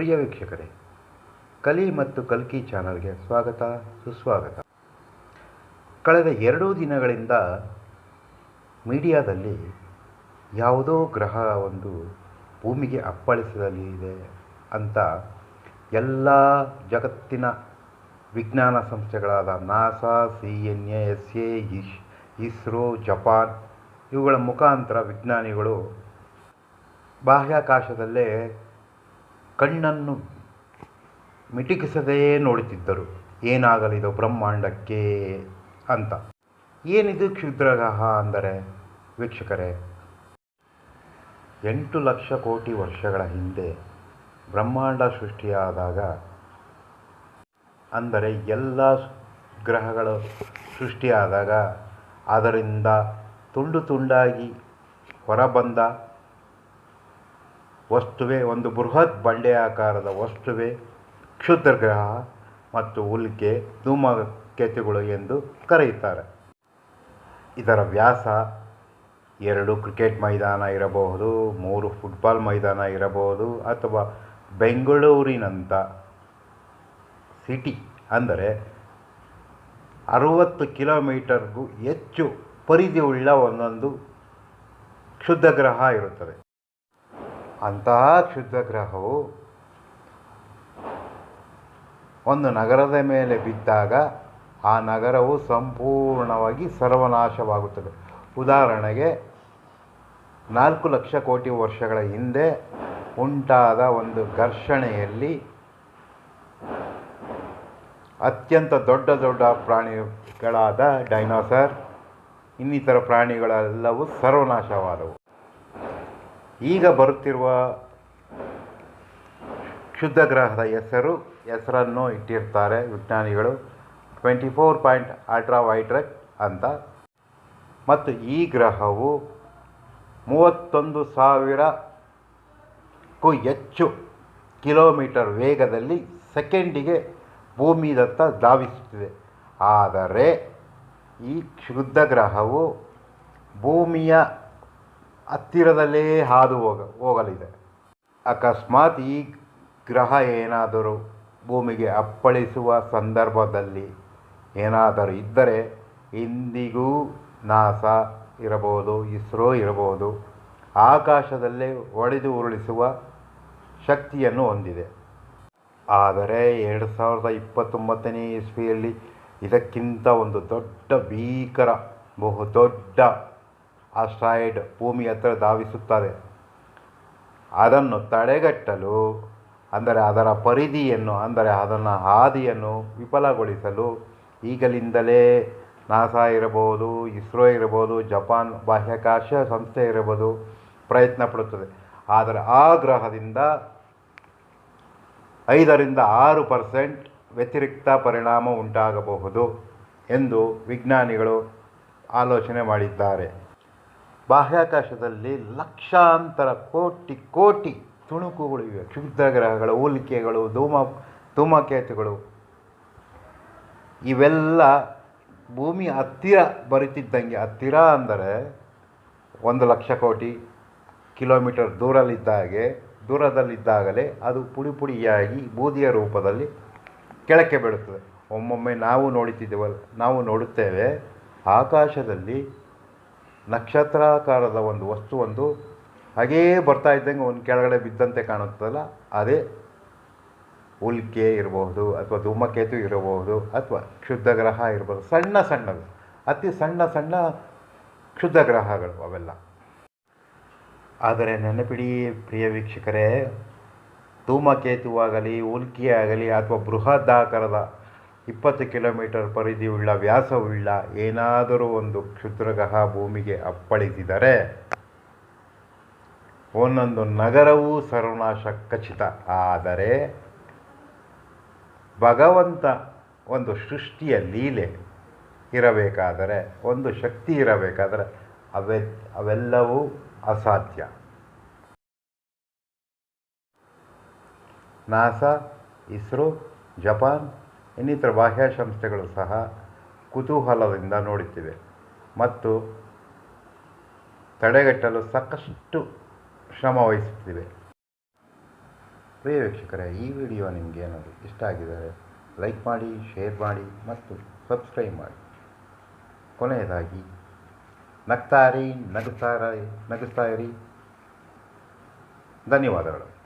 ಪ್ರಿಯ ವೀಕ್ಷಕರೇ, ಕಲಿ ಮತ್ತು ಕಲ್ಕಿ ಚಾನಲ್ಗೆ ಸ್ವಾಗತ, ಸುಸ್ವಾಗತ. ಕಳೆದ ಎರಡೂ ದಿನಗಳಿಂದ ಮೀಡಿಯಾದಲ್ಲಿ ಯಾವುದೋ ಗ್ರಹ ಒಂದು ಭೂಮಿಗೆ ಅಪ್ಪಳಿಸಲಿದೆ ಅಂತ ಎಲ್ಲ ಜಗತ್ತಿನ ವಿಜ್ಞಾನ ಸಂಸ್ಥೆಗಳಾದ NASA, C N A, S A, Ish, ISRO, Japan ಇವುಗಳ ಮುಖಾಂತರ ವಿಜ್ಞಾನಿಗಳು ಬಾಹ್ಯಾಕಾಶದಲ್ಲೇ ಕಣ್ಣನ್ನು ಮಿಟುಕಿಸದೇ ನೋಡುತ್ತಿದ್ದರು. ಏನಾಗಲಿದು ಬ್ರಹ್ಮಾಂಡಕ್ಕೆ ಅಂತ. ಏನಿದು ಕ್ಷುದ್ರಗ್ರಹ ಅಂದರೆ, ವೀಕ್ಷಕರೇ, ಎಂಟು ಲಕ್ಷ ಕೋಟಿ ವರ್ಷಗಳ ಹಿಂದೆ ಬ್ರಹ್ಮಾಂಡ ಸೃಷ್ಟಿಯಾದಾಗ, ಅಂದರೆ ಎಲ್ಲ ಗ್ರಹಗಳು ಸೃಷ್ಟಿಯಾದಾಗ, ಅದರಿಂದ ತುಂಡು ತುಂಡಾಗಿ ಹೊರಬಂದ ವಸ್ತುವೇ ಒಂದು ಬೃಹತ್ ಬಂಡೆ ಆಕಾರದ ವಸ್ತುವೇ ಕ್ಷುದ್ರಗ್ರಹ ಮತ್ತು ಉಲ್ಕೆ ಧೂಮಕೇತುಗಳು ಎಂದು ಕರೆಯುತ್ತಾರೆ. ಇದರ ವ್ಯಾಸ ಎರಡು ಕ್ರಿಕೆಟ್ ಮೈದಾನ ಇರಬಹುದು, ಮೂರು ಫುಟ್ಬಾಲ್ ಮೈದಾನ ಇರಬಹುದು ಅಥವಾ ಬೆಂಗಳೂರಿನಂಥ ಸಿಟಿ ಅಂದರೆ ಅರುವತ್ತು ಕಿಲೋಮೀಟರ್ಗೂ ಹೆಚ್ಚು ಪರಿಧಿಯುಳ್ಳ ಒಂದೊಂದು ಕ್ಷುದ್ರಗ್ರಹ ಇರುತ್ತದೆ. ಅಂತಹ ಕ್ಷುದ್ರಗ್ರಹವು ಒಂದು ನಗರದ ಮೇಲೆ ಬಿದ್ದಾಗ ಆ ನಗರವು ಸಂಪೂರ್ಣವಾಗಿ ಸರ್ವನಾಶವಾಗುತ್ತದೆ. ಉದಾಹರಣೆಗೆ, ನಾಲ್ಕು ಲಕ್ಷ ಕೋಟಿ ವರ್ಷಗಳ ಹಿಂದೆ ಉಂಟಾದ ಒಂದು ಘರ್ಷಣೆಯಲ್ಲಿ ಅತ್ಯಂತ ದೊಡ್ಡ ದೊಡ್ಡ ಪ್ರಾಣಿಗಳಾದ ಡೈನೋಸರ್, ಇನ್ನಿತರ ಪ್ರಾಣಿಗಳೆಲ್ಲವೂ ಸರ್ವನಾಶವಾದವು. ಈಗ ಬರುತ್ತಿರುವ ಕ್ಷುದ್ರಗ್ರಹದ ಹೆಸರು, ಹೆಸರನ್ನು ಇಟ್ಟಿರ್ತಾರೆ ವಿಜ್ಞಾನಿಗಳು. ಟ್ವೆಂಟಿ ಫೋರ್ ಪಾಯಿಂಟ್ ಅಲ್ಟ್ರಾ ವೈಟ್ರೆಕ್ ಅಂತ. ಮತ್ತು ಈ ಗ್ರಹವು ಮೂವತ್ತೊಂದು ಸಾವಿರಕ್ಕೂ ಹೆಚ್ಚು ಕಿಲೋಮೀಟರ್ ವೇಗದಲ್ಲಿ ಸೆಕೆಂಡಿಗೆ ಭೂಮಿದತ್ತ ಧಾವಿಸುತ್ತಿದೆ. ಆದರೆ ಈ ಕ್ಷುದ್ಧ ಗ್ರಹವು ಭೂಮಿಯ ಹತ್ತಿರದಲ್ಲೇ ಹಾದು ಹೋಗ, ಹೋಗಲಿದೆ. ಅಕಸ್ಮಾತ್ ಈ ಗ್ರಹ ಏನಾದರೂ ಭೂಮಿಗೆ ಅಪ್ಪಳಿಸುವ ಸಂದರ್ಭದಲ್ಲಿ ಏನಾದರೂ ಇದ್ದರೆ ಇಂದಿಗೂ ನಾಸಾ ಇರಬಹುದು, ಇಸ್ರೋ ಇರಬಹುದು, ಆಕಾಶದಲ್ಲೇ ಒಡೆದು ಉರುಳಿಸುವ ಶಕ್ತಿಯನ್ನು ಹೊಂದಿದೆ. ಆದರೆ ಎರಡು ಸಾವಿರದ ಇಪ್ಪತ್ತೊಂಬತ್ತನೇ ಇಸ್ವಿಯಲ್ಲಿ ಇದಕ್ಕಿಂತ ಒಂದು ದೊಡ್ಡ ಭೀಕರ, ಬಹು ದೊಡ್ಡ ಆಸ್ಟ್ರಾಯ್ಡ್ ಭೂಮಿ ಹತ್ತಿರ ಧಾವಿಸುತ್ತದೆ ಅದನ್ನು ತಡೆಗಟ್ಟಲು, ಅಂದರೆ ಅದರ ಪರಿಧಿಯನ್ನು, ಅಂದರೆ ಅದನ್ನು ಹಾದಿಯನ್ನು ವಿಫಲಗೊಳಿಸಲು ಈಗಲಿಂದಲೇ ನಾಸಾ ಇರಬಹುದು, ಇಸ್ರೋ ಇರಬಹುದು, ಜಪಾನ್ ಬಾಹ್ಯಾಕಾಶ ಸಂಸ್ಥೆ ಇರಬಹುದು ಪ್ರಯತ್ನ ಪಡುತ್ತದೆ. ಆದರೆ ಆ ಗ್ರಹದಿಂದ ಐದರಿಂದ ಆರು ಪರ್ಸೆಂಟ್ ವ್ಯತಿರಿಕ್ತ ಪರಿಣಾಮ ಉಂಟಾಗಬಹುದು ಎಂದು ವಿಜ್ಞಾನಿಗಳು ಆಲೋಚನೆ ಮಾಡಿದ್ದಾರೆ. ಬಾಹ್ಯಾಕಾಶದಲ್ಲಿ ಲಕ್ಷಾಂತರ ಕೋಟಿ ಕೋಟಿ ತುಣುಕುಗಳು ಇವೆ. ಕ್ಷುದ್ರಗ್ರಹಗಳು ಹೋಲಿಕೆಗಳು, ಧೂಮ, ಧೂಮಕೇತುಗಳು. ಇವೆಲ್ಲ ಭೂಮಿ ಹತ್ತಿರ ಬರುತ್ತಿದ್ದಂಗೆ ಹತ್ತಿರ ಅಂದರೆ ಒಂದು ಲಕ್ಷ ಕೋಟಿ ಕಿಲೋಮೀಟರ್ ದೂರಲ್ಲಿದ್ದಾಗೆ, ದೂರದಲ್ಲಿದ್ದಾಗಲೇ ಅದು ಪುಡಿ ಪುಡಿಯಾಗಿ ಬೂದಿಯ ರೂಪದಲ್ಲಿ ಕೆಳಕ್ಕೆ ಬೀಳುತ್ತದೆ. ಒಮ್ಮೊಮ್ಮೆ ನಾವು ನೋಡುತ್ತಿದ್ದೇವಲ್ಲ ನಾವು ನೋಡುತ್ತೇವೆ, ಆಕಾಶದಲ್ಲಿ ನಕ್ಷತ್ರಾಕಾರದ ಒಂದು ವಸ್ತು ಒಂದು ಹಾಗೇ ಬರ್ತಾ ಇದ್ದಂಗೆ ಒಂದು ಕೆಳಗಡೆ ಬಿದ್ದಂತೆ ಕಾಣುತ್ತಲ್ಲ ಅದೇ ಉಲ್ಕೆ ಇರಬಹುದು ಅಥವಾ ಧೂಮಕೇತು ಇರಬಹುದು ಅಥವಾ ಕ್ಷುದ್ರಗ್ರಹ ಇರಬಹುದು, ಸಣ್ಣ ಸಣ್ಣದು, ಅತಿ ಸಣ್ಣ ಸಣ್ಣ ಕ್ಷುದ್ರಗ್ರಹಗಳು ಅವೆಲ್ಲ. ಆದರೆ ನೆನಪಿಡಿ ಪ್ರಿಯ ವೀಕ್ಷಕರೇ, ಧೂಮಕೇತುವಾಗಲಿ, ಉಲ್ಕಿಯಾಗಲಿ ಅಥವಾ ಬೃಹದಾಕಾರದ ಇಪ್ಪತ್ತು ಕಿಲೋಮೀಟರ್ ಪರಿಧಿಯುಳ್ಳ ವ್ಯಾಸವುಳ್ಳ ಏನಾದರೂ ಒಂದು ಕ್ಷುದ್ರಗ್ರಹ ಭೂಮಿಗೆ ಅಪ್ಪಳಿಸಿದರೆ ಒಂದೊಂದು ನಗರವೂ ಸರ್ವನಾಶ ಖಚಿತ ಆದರೆ ಭಗವಂತ ಒಂದು ಸೃಷ್ಟಿಯ ಲೀಲೆ ಇರಬೇಕಾದರೆ, ಒಂದು ಶಕ್ತಿ ಇರಬೇಕಾದರೆ ಅವೆ ಅವೆಲ್ಲವೂ ಅಸಾಧ್ಯ. ನಾಸಾ, ಇಸ್ರೋ, ಜಪಾನ್ ಇನ್ನಿತರ ಬಾಹ್ಯ ಸಂಸ್ಥೆಗಳು ಸಹ ಕುತೂಹಲದಿಂದ ನೋಡುತ್ತಿವೆ ಮತ್ತು ತಡೆಗಟ್ಟಲು ಸಾಕಷ್ಟು ಶ್ರಮ ವಹಿಸುತ್ತಿವೆ. ಪ್ರಿಯ ವೀಕ್ಷಕರೇ, ಈ ವಿಡಿಯೋ ನಿಮಗೆ ಏನಾದರೂ ಇಷ್ಟ ಆಗಿದರೆ ಲೈಕ್ ಮಾಡಿ, ಶೇರ್ ಮಾಡಿ ಮತ್ತು ಸಬ್ಸ್ಕ್ರೈಬ್ ಮಾಡಿ. ಕೊನೆಯದಾಗಿ, ನಗ್ತಾರಿ, ನಗುತ್ತಾರೆ ನಗಿಸ್ತಾ ಇರಿ. ಧನ್ಯವಾದಗಳು.